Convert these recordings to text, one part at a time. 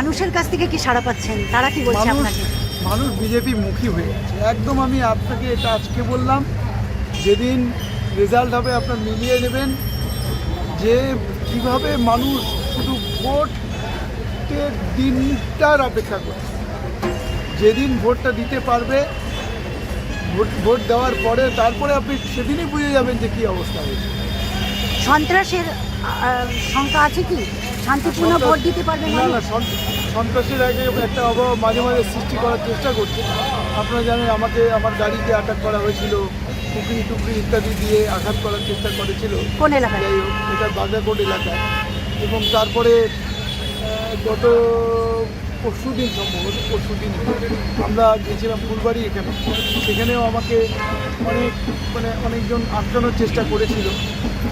মানুষের কাছ থেকে কি সাড়া পাচ্ছেন? তারা কি বলছে আপনাকে? মানুষ বিজেপি মুখী হয়ে গেছে। একদম আমি আপনাকে এটা আজকে বললাম যেদিন রেজাল্ট হবে আপনার মিলিয়ে নেবেন যে কীভাবে মানুষ শুধু ভোটের দিনটার অপেক্ষা করে যেদিন ভোটটা দিতে পারবে ভোট ভোট দেওয়ার পরে তারপরে আপনি সেদিনই বুঝে যাবেন যে কী অবস্থা হয়েছে। সন্ত্রাসের শঙ্কা আছে কি? শান্তিপূর্ণ ভোট দিতে পারবে না সন্ত্রাসের আগে একটা অভাব মাঝে মাঝে সৃষ্টি করার চেষ্টা করছে। আপনারা জানেন আমাকে আমার গাড়িকে আটক করা হয়েছিল টুকরি টুকরি ইত্যাদি দিয়ে আঘাত করার চেষ্টা করেছিল। কোন এলাকায়? যাই হোক এটা বাগদাকোট এলাকায়। এবং তারপরে গত পরশু দিন সম্ভবত পরশু দিন আমরা গিয়েছিলাম ফুলবাড়ি এখানে। সেখানেও আমাকে অনেক মানে অনেকজন আটকানোর চেষ্টা করেছিল।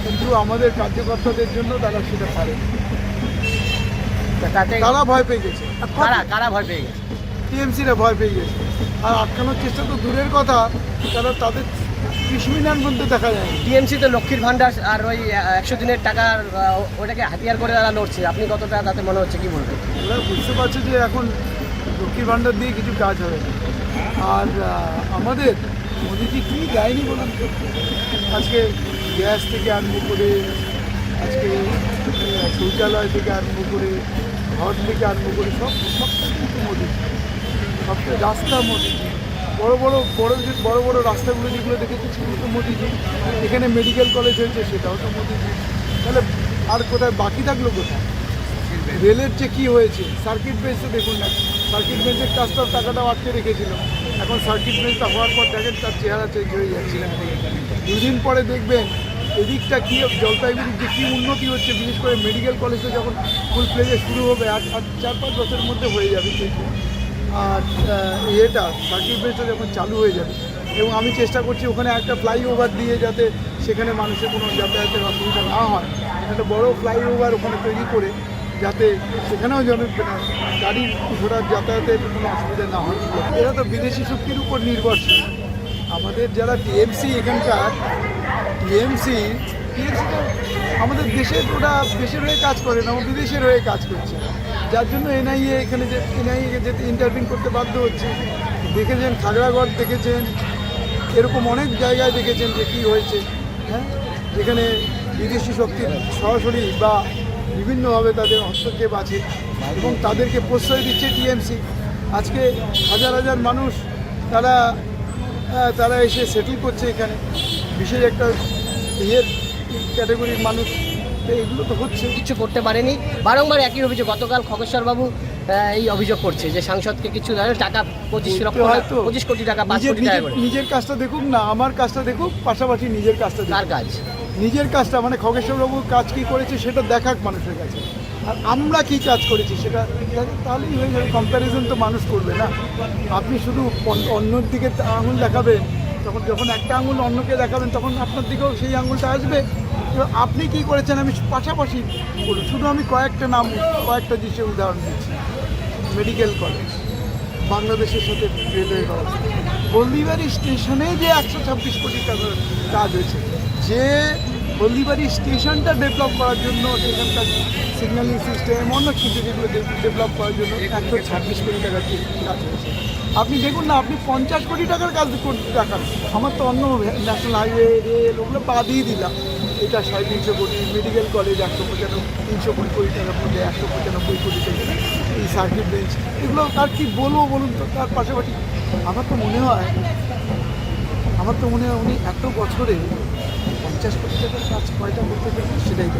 কিন্তু আমাদের কার্যকর্তাদের জন্য তারা সেটা পারে তাতে তারা ভয় পেয়ে গেছে। কারা কারা ভয় পেয়ে গেছে। টিএমসিরা ভয় পেয়ে গেছে। আর আটকানোর চেষ্টা তো দূরের কথা তারা তাদের কৃষ্ণমিনার মধ্যে দেখা যায় টিএমসি তো লক্ষ্মীর ভান্ডার আর ওই একশো দিনের টাকার ওটাকে হাতিয়ার করে তারা লড়ছে। আপনি কতটা তাতে মনে হচ্ছে কি বলবেন? ওরা বুঝতে পারছে যে এখন লক্ষ্মীর ভাণ্ডার দিয়ে কিছু কাজ হবে আর আমাদের মোদিজি কী দেয়নি বলুন আজকে গ্যাস থেকে আরম্ভ করে আজকে শৌচালয় থেকে আরম্ভ করে ঘর থেকে আরম্ভ করে সব সব কিন্তু মোদিজি সবচেয়ে রাস্তা মোদিজি বড় বড় বড় যে, বড় বড় রাস্তাগুলো যেগুলো দেখেছি, সেগুলো তো মোদিজি এখানে মেডিকেল কলেজ হয়েছে, সেটাও তো মোদিজি তাহলে আর কোথায়, বাকি থাকল কোথায়? রেলের যে কী হয়েছে সার্কিট বেঞ্চে দেখুন না। সার্কিট বেঞ্চের কাজটাও টাকাটাও আটকে রেখেছিল। এখন সার্কিট বেঞ্চটা হওয়ার পর দেখেন তার চেহারা চেঞ্জ হয়ে যাচ্ছে। দুদিন পরে দেখবেন এদিকটা কী, জলপাইগুড়ির যে কী উন্নতি হচ্ছে, বিশেষ করে মেডিকেল কলেজে যখন ফুল প্লেজে শুরু হবে আর চার পাঁচ বছরের মধ্যে হয়ে যাবে আর সার্কিট বেঞ্চটা যখন চালু হয়ে যাবে, এবং আমি চেষ্টা করছি ওখানে একটা ফ্লাইওভার দিয়ে যাতে সেখানে মানুষের কোনো যাতায়াতের অসুবিধা না হয়, একটা বড় ফ্লাইওভার ওখানে তৈরি করে যাতে সেখানেও যেন মানে গাড়ি ঘোড়ার যাতায়াতের কোনো অসুবিধা না হয়। এরা তো বিদেশি শক্তির উপর নির্ভরশীল। আমাদের যারা টিএমসি এখানকার তো আমাদের দেশের ওটা দেশের হয়ে কাজ করে না বিদেশের হয়ে কাজ করছে। যার জন্য এনআইএ এখানে যে, এনআইএ যেতে ইন্টারভিউ করতে বাধ্য হচ্ছে। দেখেছেন, খাগড়াগড় দেখেছেন, এরকম অনেক জায়গায় দেখেছেন যে কী হয়েছে হ্যাঁ? যেখানে বিদেশি শক্তির সরাসরি বা বিভিন্নভাবে তাদের হস্তক্ষেপ আছে এবং তাদেরকে প্রশ্রয় দিচ্ছে টিএমসি আজকে হাজার হাজার মানুষ তারা তারা এসে সেটেল করছে এখানে। বিশেষ একটা ইয়ের ক্যাটাগরির মানুষ এগুলো তো হচ্ছে। কিছু করতে পারেনি। বারংবার একই অভিযোগ গতকাল খগেশ্বর বাবু এই অভিযোগ করছে যে সাংসদকে কিছু টাকা পঁচিশ লক্ষ হয়তো। পঁচিশ কোটি টাকা নিজের কাজটা দেখুক না আমার কাজটা দেখুক পাশাপাশি নিজের কাজটা তার কাজ? নিজের কাজটা মানে খগেশ্বরবাবু কাজ কি করেছে সেটা দেখাক মানুষের কাছে। আর আমরা কি কাজ করেছি সেটা তাহলেই হয়ে যাবে। কম্প্যারিজন তো মানুষ করবে না। আপনি শুধু অন- অন্যর দিকে আঙুল দেখাবেন তখন যখন একটা আঙুল অন্যকে দেখাবেন, তখন আপনার দিকেও সেই আঙুলটা আসবে। আপনি কি করেছেন? আমি পাশাপাশি বলুন, শুধু আমি কয়েকটা নাম, কয়েকটা জিনিসের উদাহরণ দিচ্ছি। মেডিকেল কলেজ, বাংলাদেশের সাথে রেলওয়ে ব্যবস্থা। হলদিবাড়ি স্টেশনে যে একশো ছাব্বিশ কোটি টাকার কাজ হয়েছে, যে হলদিবাড়ি স্টেশনটা ডেভেলপ করার জন্য, সেখানকার সিগন্যালিং সিস্টেম অন্য কিছু যেগুলো ডেভেলপ করার জন্য একশো ছাব্বিশ কোটি টাকার কাজ হয়েছে। আপনি দেখুন না, আপনি পঞ্চাশ কোটি টাকার কাজ করতে টাকার আমার তো অন্য ন্যাশনাল হাইওয়ে রেল ওগুলো বাদিয়ে দিলাম। এটা সাড়ে তিনশো কোটি মেডিকেল কলেজ একশো পঁচানব্বই, তিনশো কোটি কোটি টাকার মধ্যে একশো পঁচানব্বই কোটি টাকা। এই সার্কিট বেঞ্চ এগুলো তার কি বলব বলুন তো, তার পাশাপাশি আমার তো মনে হয়, আমার তো মনে হয় উনি এত বছরে পঞ্চাশ কোটি টাকার কাজ কয়টা করতে পারেন সেটাই